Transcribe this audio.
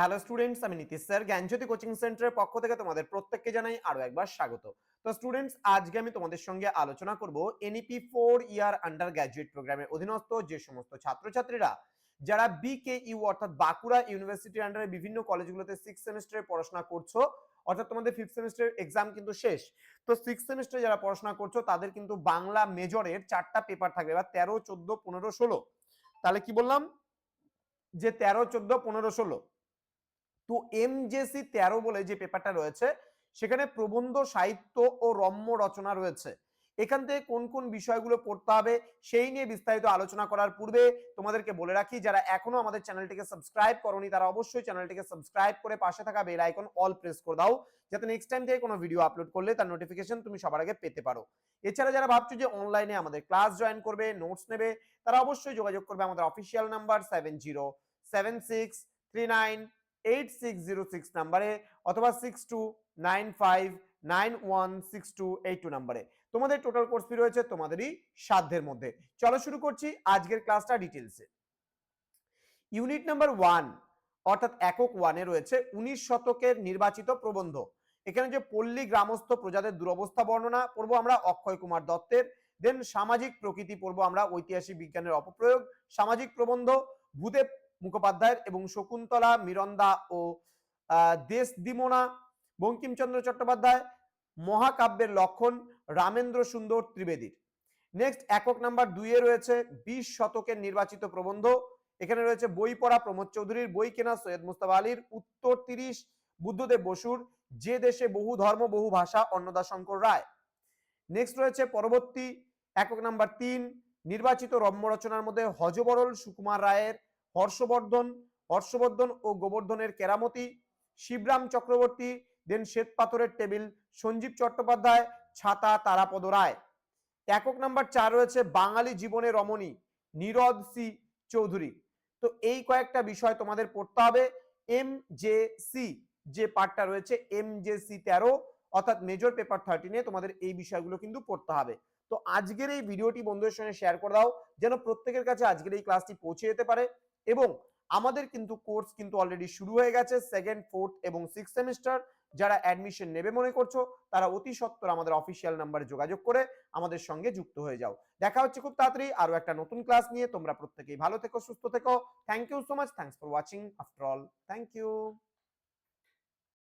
Hello students আমি Nitish sir, জ্ঞানজ্যোতি coaching সেন্টারের পক্ষ থেকে তোমাদের প্রত্যেককে জানাই আরও একবার স্বাগত। তো স্টুডেন্টস আজকে আমি তোমাদের সঙ্গে আলোচনা করব NEP four year under graduate প্রোগ্রামের অধীনস্থ যে সমস্ত ছাত্রছাত্রীরা, যারা বিকে ইউ অর্থাৎ বাঁকুড়া ইউনিভার্সিটির আন্ডারে বিভিন্ন কলেজগুলোতে সিক্স সেমিস্টারে পড়াশোনা করছ, অর্থাৎ তোমাদের ফিফথ সেমিস্টারের এক্সাম কিন্তু শেষ। তো সিক্স সেমিস্টারে যারা পড়াশোনা করছ, তাদের কিন্তু বাংলা মেজরের চারটা পেপার থাকবে, এবার তেরো, চোদ্দ, পনেরো, ষোলো। তাহলে কি বললাম? যে তেরো, চোদ্দ, পনেরো, ষোলো। তো এমজেসি তেরো বলে যে পেপারটা রয়েছে, সেখানে প্রবন্ধ, সাহিত্য ও রম্য রচনা রয়েছে। এখান থেকে কোন কোন বিষয়গুলো পড়তে হবে, সেই নিয়ে বিস্তারিত আলোচনা করার পূর্বে তোমাদেরকে বলে রাখি, যারা এখনও আমাদের চ্যানেলটিকে সাবস্ক্রাইব করনি, তারা অবশ্যই চ্যানেলটিকে সাবস্ক্রাইব করে পাশে থাকা বেল আইকন অল প্রেস করে দাও, যাতে নেক্সট টাইম থেকে কোনো ভিডিও আপলোড করলে তার নোটিফিকেশন তুমি সবার আগে পেতে পারো। এছাড়া যারা ভাবছ যে অনলাইনে আমাদের ক্লাস জয়েন করবে নোটস নেবে, তারা অবশ্যই যোগাযোগ করবে আমাদের official number seven zero seven six three nine eight six zero six নাম্বারে অথবা six two nine five nine one six two eight two নাম্বারে। তোমাদের টোটাল কোর্স ফি রয়েছে তোমাদেরই সাধ্যের মধ্যে। চলো শুরু করছি আজকের ক্লাসটা ডিটেলসে ইউনিট নাম্বার ওয়ান অর্থাৎ একক ওয়ানে রয়েছে উনিশ শতকের নির্বাচিত প্রবন্ধ। এখানে যে পল্লী গ্রামস্থ প্রজাদের দুরবস্থা বর্ণনা পড়ব আমরা, অক্ষয় কুমার দত্তের। দেন সামাজিক প্রকৃতি পড়ব আমরা, ঐতিহাসিক বিজ্ঞানের অপপ্রয়োগ, সামাজিক প্রবন্ধ, ভূদেব মুখোপাধ্যায়ের এবং শকুন্তলা, মিরন্দা ও দেশ দিমোনা বঙ্কিমচন্দ্র চট্টোপাধ্যায়, মহাকাব্যের লক্ষণ রামেন্দ্র সুন্দর ত্রিবেদীর। নেক্সট একক নাম্বার দুইয়ে রয়েছে বিশ শতকের নির্বাচিত প্রবন্ধ। এখানে রয়েছে বই পড়া প্রমোদ চৌধুরীর, বই কেনা সৈয়দ মুস্তাফা আলীর, উত্তর তিরিশ বুদ্ধদেব বসুর, যে দেশে বহু ধর্ম, বহু ভাষা অন্নদা শঙ্কর রায়। নেক্সট রয়েছে পরবর্তী একক নাম্বার তিন, নির্বাচিত রম্য রচনার মধ্যে হজবরল সুকুমার রায়ের হর্ষবর্ধন হর্ষবর্ধন ও গোবর্ধনের কেরামতি, শিবরাম চক্রবর্তী দেন শ্বেত পাথরের টেবিল, সঞ্জীব চট্টোপাধ্যায়, ছাতা তারাপদ রায়। একক নাম্বার চার রয়েছে বাঙালি জীবনে রমণী, নীরদ সি চৌধুরী। তো এই কয়েকটা বিষয় তোমাদের পড়তে হবে। এম জে সি যে পার্টটা রয়েছে, এম জে সি তেরো, অর্থাৎ মেজর পেপার থার্টিনে তোমাদের এই বিষয়গুলো কিন্তু পড়তে হবে। তো আজকের এই ভিডিওটি বন্ধুদের সঙ্গে শেয়ার করে দাও, যেন প্রত্যেকের কাছে আজকের এই ক্লাসটি পৌঁছে যেতে পারে। এবং আমাদের কিন্তু কোর্স কিন্তু অলরেডি শুরু হয়ে গেছে সেকেন্ড ফোর্থ এবং সিক্স সেমিস্টার যারা অ্যাডমিশন নেবে মনে করছ, তারা অতি সত্বর আমাদের অফিসিয়াল নাম্বারে যোগাযোগ করে আমাদের সঙ্গে যুক্ত হয়ে যাও। দেখা হচ্ছে খুব তাড়াতাড়ি আরও একটা নতুন ক্লাস নিয়ে। তোমরা প্রত্যেকেই ভালো থেকো, সুস্থ থেকো। Thank you so much thanks for watching after all thank you